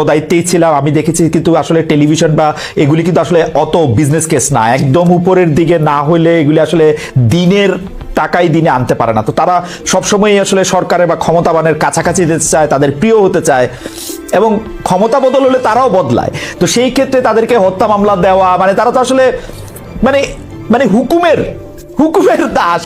দায়িত্বেই ছিলাম, আমি দেখেছি কিন্তু আসলে টেলিভিশন বা এগুলি কিন্তু আসলে অত বিজনেস কেস না। একদম উপরের দিকে না হলে এগুলি আসলে দিনের টাকাই দিনে আনতে পারে না। তো তারা সবসময় আসলে সরকারের বা ক্ষমতাবানের কাছাকাছি যেতে চায়, তাদের প্রিয় হতে চায় এবং ক্ষমতা বদল হলে তারাও বদলায়। তো সেই ক্ষেত্রে তাদেরকে হত্যা মামলা দেওয়া মানে তারা তো আসলে মানে মানে হুকুমের হুকুমের Das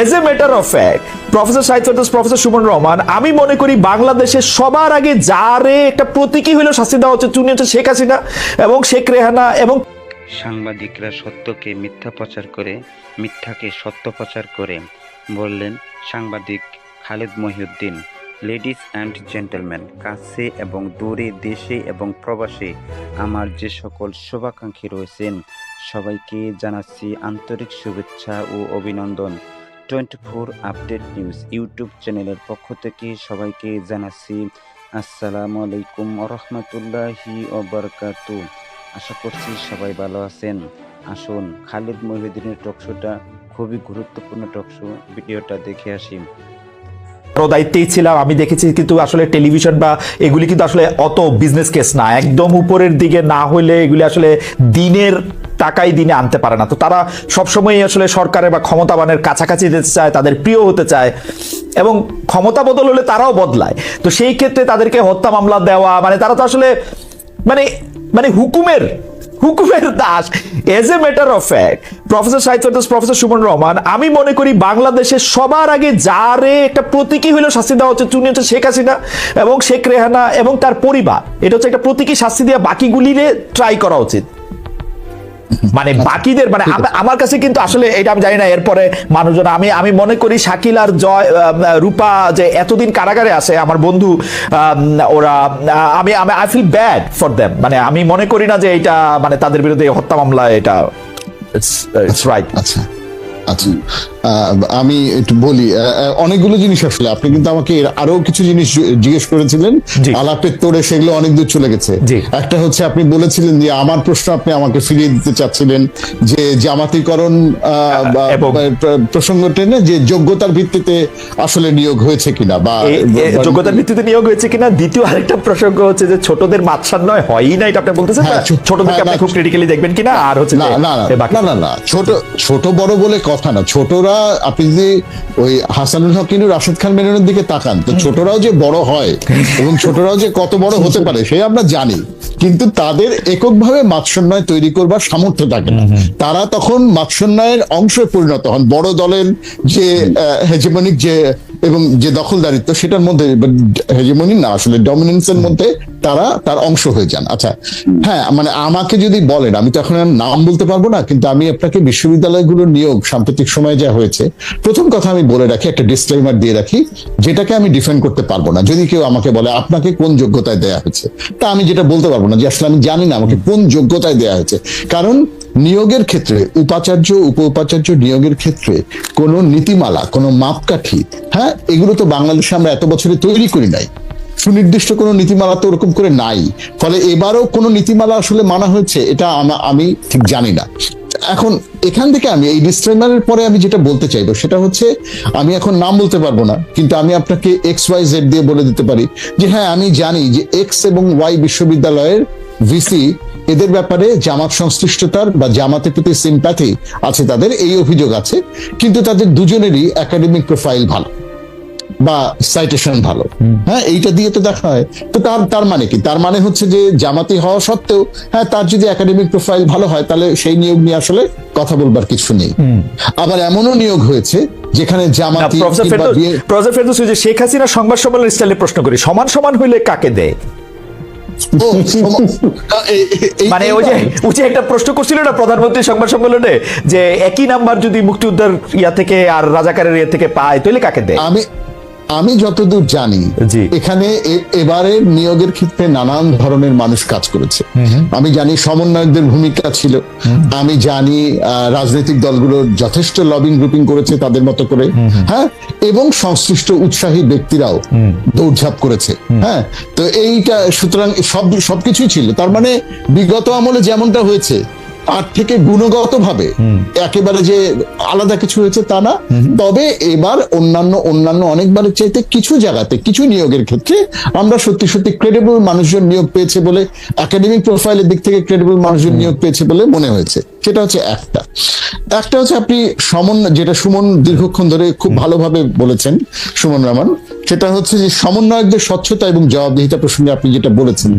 as a matter of fact professor Ferdous professor Suman Rahman আমি মনে করি বাংলাদেশে সবার আগে যারে একটা প্রতীকী হইলেও শাস্তি দেওয়া হচ্ছে তিনি হচ্ছে শেখ হাসিনা এবং শেখ রেহানা এবং সাংবাদিকরা সত্যকে মিথ্যা প্রচার করে, মিথ্যাকে সত্য প্রচার করে বললেন সাংবাদিক Khaled Mohiuddin ladies and gentleman কাছে এবং দূরে, দেশে এবং প্রবাসে আমার যে সকল শুভাকাঙ্ক্ষী রয়েছেন সবাইকে জানাচ্ছি আন্তরিক শুভেচ্ছা ও অভিনন্দন। Twenty four update news YouTube চ্যানেলের পক্ষ থেকে সবাইকে জানাচ্ছি আসসালামু আলাইকুম রহমতুল্লাহি ওবরকাতু। আশা করছি সবাই ভালো আছেন। আসুন খালিদ মহিউদ্দিনের টকশোটা খুবই গুরুত্বপূর্ণ টকশো ভিডিওটা দেখে আসি। দায়িত্বেই ছিলাম, আমি দেখেছি কিন্তু আসলে টেলিভিশন বা এগুলি কিন্তু আসলে অত বিজনেস কেস না। একদম উপরের দিকে না হলে এগুলি আসলে দিনের টাকাই দিনে আনতে পারে না। তো তারা সবসময় আসলে সরকারের বা ক্ষমতাবানের কাছাকাছি যেতে চায়, তাদের প্রিয় হতে চায় এবং ক্ষমতা বদল হলে তারাও বদলায়। তো সেই ক্ষেত্রে তাদেরকে হত্যা মামলা দেওয়া মানে তারা তো আসলে মানে মানে হুকুমের হুকুমের Das as a matter of fact professor সাহিত্য দাস প্রফেসর সুমন রহমান আমি মনে করি বাংলাদেশে সবার আগে যারে একটা প্রতীকী হইলেও শাস্তি দেওয়া হচ্ছে, চুনি হচ্ছে শেখ হাসিনা এবং শেখ রেহানা এবং তার পরিবার। এটা হচ্ছে একটা প্রতীকী শাস্তি দেওয়া বাকিগুলিরে ট্রাই করা উচিত। মানে বাকিদের মানে আমার কাছে কিন্তু আসলে এটা আমি জানি না এরপরে মানুষজন আমি আমি মনে করি শাকিল আর জয় রূপা যে এতদিন কারাগারে আছে আমার বন্ধু ওরা আমি আমি I feel bad for them মানে আমি মনে করি না যে এটা মানে তাদের বিরুদ্ধে হত্যা মামলা এটা ইটস রাইট আচ্ছা আচ্ছা। আমি একটু বলি অনেকগুলো জিনিস আসলে। আপনি কিন্তু আমাকে আরও কিছু জিনিস জিজ্ঞেস করেছিলেন। আলাপের তোড়ে সেগুলো অনেক দূর চলে গেছে। একটা হচ্ছে আপনি বলেছিলেন যে আমার প্রশ্ন আপনি আমাকে ফিরিয়ে দিতে চাচ্ছিলেন যে জামাতিকরণ প্রসঙ্গ টেনে যে যোগ্যতার ভিত্তিতে আসলে নিয়োগ হয়েছে কিনা বা যোগ্যতার ভিত্তিতে নিয়োগ হয়েছে কিনা? দ্বিতীয় আরেকটা প্রসঙ্গ হচ্ছে যে ছোটদের মাৎসান্নয় হয়ই না এটা আপনি বলতেছেন? হ্যাঁ, না? ছো- ছোটদেরকে হ্যাঁ, আপনি খুব ক্রিটিক্যালি দেখবেন কিনা? আর হচ্ছে না না না না না না ছোট ছোট বড় বলে কথা না ছোটরা আপনি যদি ওই হাসানুল হক কিন্তু রাশেদ খান মেননের দিকে তাকান তো ছোটরাও যে বড় হয় এবং ছোটরাও যে কত বড় হতে পারে সে আমরা জানি। কিন্তু তাদের এককভাবে মাৎসন্যায় তৈরি করবার সামর্থ্য থাকে না। তারা তখন মাৎসন্যায়ের অংশে পরিণত হন। বড় দলের যে হেজেমনিক যে এবং যে দখলদারিত্ব সেটার মধ্যে হেজেমনি না আসলে ডমিনেন্সের মধ্যে তারা তার অংশ হয়ে যান। আচ্ছা হ্যাঁ মানে আমাকে যদি বলেন আমি তো এখন নাম বলতে পারব না কিন্তু আমি আপনাকে বিশ্ববিদ্যালয়গুলোর নিয়োগ সাম্প্রতিক সময়ে যা হয়েছে প্রথম কথা আমি বলে রাখি একটা ডিসক্লেমার দিয়ে রাখি যেটাকে আমি ডিফেন্ড করতে পারব না। যদি কেউ আমাকে বলে আপনাকে কোন যোগ্যতায় দেয়া হয়েছে? তা আমি যেটা বলতে পারব না যে আসলে আমি জানি না আমাকে কোন যোগ্যতায় দেয়া হয়েছে। কারণ নিয়োগের ক্ষেত্রে, উপাচার্য উপ উপাচার্য নিয়োগের ক্ষেত্রে কোনো নীতিমালা, কোনো মাপকাঠি হ্যাঁ? এগুলো তো বাংলাদেশে আমরা এত বছরে তৈরি করি নাই। সুনির্দিষ্ট কোনো নীতিমালা তো ওরকম করে নাই। ফলে এবারও কোনো নীতিমালা আসলে মানা হয়েছে, এটা আমি ঠিক জানি না। এখন এখান থেকে আমি, এই ডিসক্লেমারের পরে আমি যেটা বলতে চাইব, সেটা হচ্ছে, আমি এখন নাম বলতে পারব না, কিন্তু আমি আপনাকে এক্স ওয়াই জেড দিয়ে বলে দিতে পারি যে হ্যাঁ আমি জানি যে এক্স এবং ওয়াই বিশ্ববিদ্যালয়ের ভিসি এদের ব্যাপারে জামাত সংশ্লিষ্টতার বা জামাতের প্রতি সিম্প্যাথি আছে তাদের এই অভিযোগ আছে। কিন্তু তাদের দুজনেরই একাডেমিক প্রোফাইল ভালো বা সাইটেশন ভালো। হ্যাঁ এইটা দিয়ে তো দেখা হয়। তো তার তার মানে কি? তার মানে হচ্ছে যে জামাতি হওয়া সত্ত্বেও হ্যাঁ তার যদি একাডেমিক প্রোফাইল ভালো হয় তাহলে সেই নিয়োগ নিয়ে আসলে কথা বলবার কিছু নেই। আবার এমনও নিয়োগ হয়েছে যেখানে জামাতি প্রফেসর ফেরদৌস যে শেখ হাসিনা সংবাদ সম্মেলনের স্টাইলে প্রশ্ন করি সমান সমান হইলে কাকে দেয়? মানে ওই যে ওই যে একটা প্রশ্ন করছিল না প্রধানমন্ত্রী সংবাদ সম্মেলনে যে একই নাম্বার যদি মুক্তিযোদ্ধার ইয়া থেকে আর রাজাকারের ইয়া থেকে পায় তাহলে কাকে দেয়? আমি আমি যতদূর জানি এখানে এবারে নিয়োগের ক্ষেত্রে নানান ধরনের মানুষ কাজ করেছে। আমি জানি সমন্বয়কদের ভূমিকা ছিল। আমি জানি রাজনৈতিক দলগুলোর যথেষ্ট লবিং গ্রুপিং করেছে তাদের মতো করে। হ্যাঁ? এবং সংশ্লিষ্ট উৎসাহী ব্যক্তিরাও দৌড়ঝাঁপ করেছে। হ্যাঁ? তো এইটা সুতরাং সব সবকিছুই ছিল। তার মানে বিগত আমলে যেমনটা হয়েছে আর থেকে গুণগত ভাবে একেবারে যে আলাদা কিছু হয়েছে তা না। তবে এবার অন্যান্য অন্যান্য অনেকবারের চাইতে কিছু জায়গাতে কিছু নিয়োগের ক্ষেত্রে আমরা সত্যি সত্যি ক্রেডিবল মানুষজন নিয়োগ পেয়েছে বলে একাডেমিক প্রোফাইলের দিক থেকে ক্রেডিবল মানুষজন নিয়োগ পেয়েছে বলে মনে হয়েছে। সেটা হচ্ছে একটা। একটা হচ্ছে আপনি সমন যেটা সুমন দীর্ঘক্ষণ ধরে খুব ভালোভাবে বলেছেন সুমন রহমান সেটা হচ্ছে যে সমন্বয়কদের স্বচ্ছতা এবং জবাবদিহিতা প্রসঙ্গে আপনি যেটা বলেছেন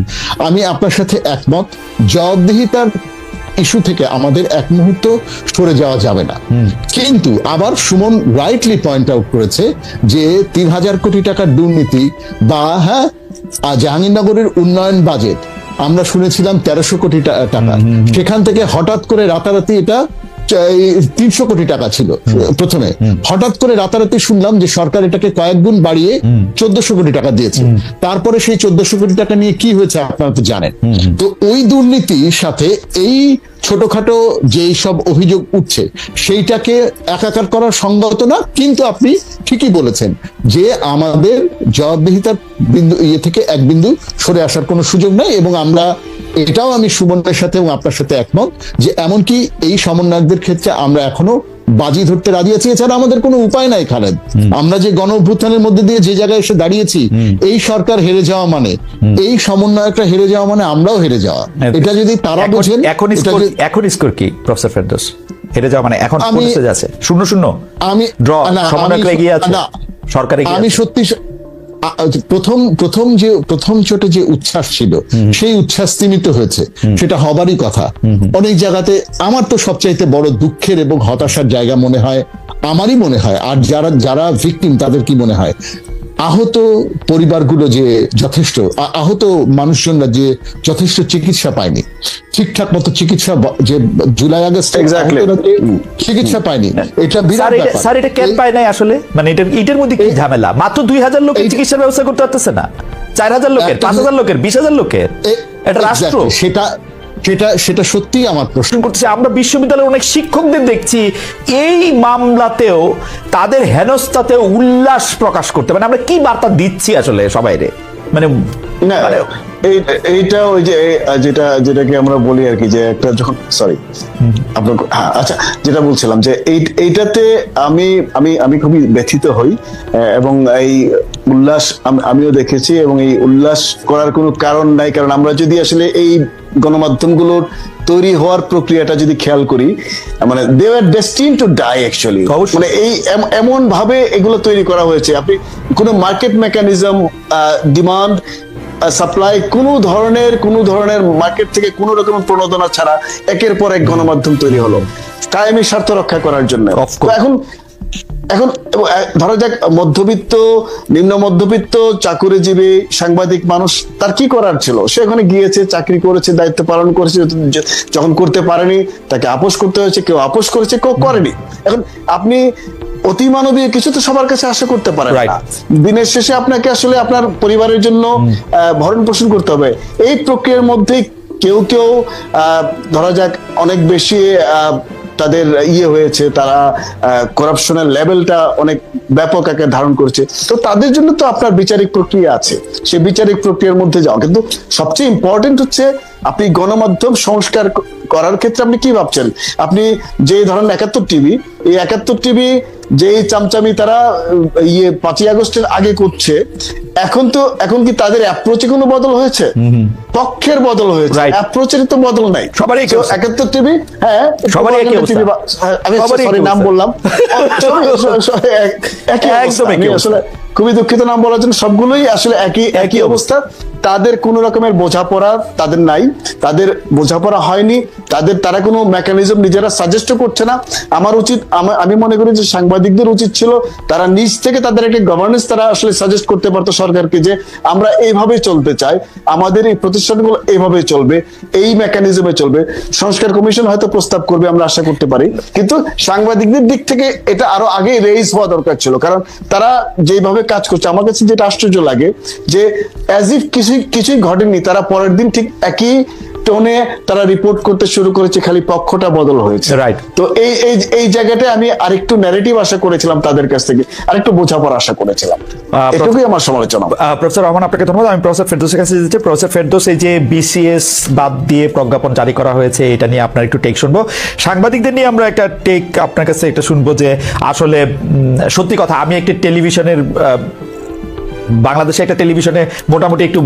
আমি আপনার সাথে একমত। জবাবদিহিতার ইস্যু থেকে আমাদের এক মুহূর্ত সরে যাওয়া যাবে না। কিন্তু আবার সুমন রাইটলি পয়েন্ট আউট করেছে যে তিন হাজার কোটি টাকার দুর্নীতি বা হ্যাঁ জাহাঙ্গীরনগরের উন্নয়ন বাজেট আমরা শুনেছিলাম তেরোশো কোটি টাকা। সেখান থেকে হঠাৎ করে রাতারাতি এটা তিনশো কোটি টাকা ছিল প্রথমে। হঠাৎ করে রাতারাতি শুনলাম যে সরকার এটাকে কয়েক গুণ বাড়িয়ে চোদ্দশো কোটি টাকা দিয়েছে। তারপরে সেই চোদ্দশো কোটি টাকা নিয়ে কি হয়েছে আপনারা তো জানেন। তো ওই দুর্নীতির সাথে এই ছোটখাটো যেই সব অভিযোগ উঠছে সেইটাকে একাকার করা সঙ্গত না কিন্তু আপনি ঠিকই বলেছেন যে আমাদের জবাবদিহিতার বিন্দু ইয়ে থেকে এক বিন্দু সরে আসার কোনো সুযোগ নাই এবং আমরা এটাও আমি সুমনের সাথে এবং আপনার সাথে একমত যে এমনকি এই সমন্বয়কদের ক্ষেত্রে আমরা এখনও বাজি ধরতে রাজি আছি। এছাড়া আমাদের কোনো উপায় নাই খালেদ। আমরা যে গণ অভ্যুত্থানের মধ্যে দিয়ে যে জায়গায় এসে দাঁড়িয়েছি এই সরকার হেরে যাওয়া মানে এই সমন্বয়করা হেরে যাওয়া মানে আমরাও হেরে যাওয়া। এটা যদি তারা বোঝেন এখন এখন স্কোর কি প্রফেসর ফেরদৌস? হেরে যাওয়া মানে এখন আছে? শূন্য শূন্য? আমি ড্র এগিয়ে আছে। সরকার আমি সত্যি প্রথম প্রথম যে প্রথম চোটে যে উচ্ছ্বাস ছিল সেই উচ্ছ্বাস সীমিত হয়েছে। সেটা হবারই কথা। অনেক জায়গাতে আমার তো সবচাইতে বড় দুঃখের এবং হতাশার জায়গা মনে হয় আমারই মনে হয় আর যারা যারা ভিকটিম তাদের কি মনে হয়? আহত পরিবারগুলো যে যথেষ্ট আহত মানুষজনরা যে যথেষ্ট চিকিৎসা পায়নি ঠিকঠাক মতো চিকিৎসা যে জুলাই আগস্ট চিকিৎসা পায়নি এটা বিরাট স্যার এটা কেন পায় নাই আসলে? মানে এটা এটার মধ্যে কি ঝামেলা? মাত্র দুই হাজার লোকের চিকিৎসার ব্যবস্থা করতে পারতেছে না। চার হাজার লোকের পাঁচ হাজার লোকের বিশ হাজার লোকের? এটা রাষ্ট্র। সেটা সেটা সেটা সত্যিই আমার প্রশ্ন। করতেছি, আমরা বিশ্ববিদ্যালয়ের অনেক শিক্ষকদের দেখছি, এই মামলাতেও তাদের হেনস্থাতে উল্লাস প্রকাশ করতে মানে আমরা কি বার্তা দিচ্ছি আসলে সবাইরে? মানে না মানে এইটা ওই যে যেটা যেটাকে আমরা বলি আর কি যে একটা যখন সরি আপনার হ্যাঁ, আচ্ছা যেটা বলছিলাম যে এই এইটাতে আমি আমি আমি খুবই ব্যথিত হই এবং এই উল্লাস আমিও দেখেছি এবং এই উল্লাস করার কোনো কারণ নাই কারণ আমরা যদি আসলে এই গণমাধ্যমগুলোর তৈরি হওয়ার প্রক্রিয়াটা যদি খেয়াল করি মানে they are destined to die actually মানে এই এম- এমন ভাবে এগুলো তৈরি করা হয়েছে। আপনি কোনো মার্কেট মেকানিজম ডিমান্ড সাপ্লাই কোনো ধরনের কোনো ধরনের মার্কেট থেকে কোনো রকম প্রণোদনা ছাড়া একের পর এক গণমাধ্যম তৈরি হলো। কায়েমি স্বার্থ রক্ষা করার জন্য। এখন এখন ধরা যাক মধ্যবিত্ত নিম্ন মধ্যবিত্ত চাকুরিজীবী সাংবাদিক মানুষ তার কি করার ছিল? সে ওখানে গিয়েছে চাকরি করেছে দায়িত্ব পালন করেছে যখন করতে পারেনি তাকে আপোষ করতে হয়েছে কেউ আপোষ করেছে কেউ করেনি। এখন আপনি অতি মানবীয় কিছু তো সবার কাছে আশা করতে Right. না। দিনের শেষে আপনাকে আসলে আপনার পরিবারের জন্য ভরণ পোষণ করতে হবে। এই প্রক্রিয়ার মধ্যে কেউ কেউ ধরা যাক অনেক বেশি তাদের ইয়ে হয়েছে তারা করাপশনের লেভেলটা অনেক ব্যাপক আকার ধারণ করছে। তো তাদের জন্য তো আপনার বিচারিক প্রক্রিয়া আছে। সেই বিচারিক প্রক্রিয়ার মধ্যে যাওয়া। কিন্তু সবচেয়ে ইম্পর্টেন্ট হচ্ছে আপনি গণমাধ্যম সংস্কার করার ক্ষেত্রে আপনি কি ভাবছেন? আপনি যে ধরেন একাত্তর টিভি এই একাত্তর টিভি যেই চামচামি তারা ইয়ে পাঁচই আগস্টের আগে করছে এখন তো এখন কি তাদের অ্যাপ্রোচে কোনো বদল হয়েছে? পক্ষের বদল হয়েছে. অ্যাপ্রোচের তো বদল নাই। সবারই একাত্তর টিভি হ্যাঁ সবারই একই টিভি হ্যাঁ, আমি সরি নাম বললাম। একদম খুবই দুঃখিত নাম বলার জন্য সবগুলোই আসলে একই একই অবস্থা। তাদের কোন রকমের বোঝাপড়া তাদের নাই। তাদের বোঝাপড়া হয়নি। তাদের তারা কোনো মেকানিজম নিজেরা সাজেস্ট করছে না। আমার উচিত আমি মনে করি যে সাংবাদিকদের উচিত ছিল তারা নিজ থেকে তাদের একটা গভর্নেন্স তারা আসলে সাজেস্ট করতে পারতো সরকারকে যে আমরা এইভাবে চলতে চাই। আমাদের এই প্রতিষ্ঠানগুলো এইভাবে চলবে এই মেকানিজমে চলবে। সংস্কার কমিশন হয়তো প্রস্তাব করবে আমরা আশা করতে পারি। কিন্তু সাংবাদিকদের দিক থেকে এটা আরও আগে রেইজ হওয়া দরকার ছিল। কারণ তারা যেভাবে কাজ করছে। আমার কাছে যেটা আশ্চর্য লাগে যে অ্যাজ ইফ কিছুই কিছুই ঘটেনি, তারা পরের দিন ঠিক একই টোনে তারা রিপোর্ট করতে শুরু করেছে খালি পক্ষটা বদল হয়েছে। Right. তো এই এই এই জায়গাটায় আমি আরেকটু ন্যারেটিভ আশা করেছিলাম তাদের কাছ থেকে আরেকটু বোঝাপড় আশা করেছিলাম। এটুকুই আমার সমালোচনা। প্রফেসর রহমান আপনাকে ধন্যবাদ। আমি প্রফেসর ফেরদৌসের কাছে দিচ্ছি প্রফেসর ফেরদৌস এই যে বিসিএস বাদ দিয়ে প্রজ্ঞাপন জারি করা হয়েছে এটা নিয়ে আপনার একটু টেক শুনব। সাংবাদিকদের নিয়ে আমরা একটা টেক আপনার কাছে একটা শুনব যে আসলে সত্যি কথা আমি একটি টেলিভিশনের বাংলাদেশে একটা টেলিভিশনে মোটামুটি একটু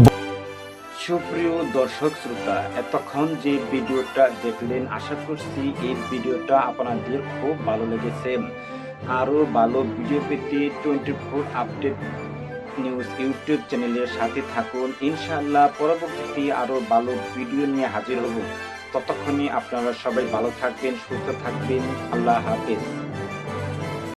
সুপ্রিয় দর্শক শ্রোতা, এতক্ষণ যে ভিডিওটা দেখলেন, আশা করছি এই ভিডিওটা আপনাদের খুব ভালো লেগেছে। আরও ভালো ভিডিও পেতে twenty four update news YouTube চ্যানেলের সাথে থাকুন। ইনশাআল্লাহ পরবর্তীতে আরও ভালো ভিডিও নিয়ে হাজির হব। ততক্ষণে আপনারা সবাই ভালো থাকবেন, সুস্থ থাকবেন। আল্লাহ হাফেজ।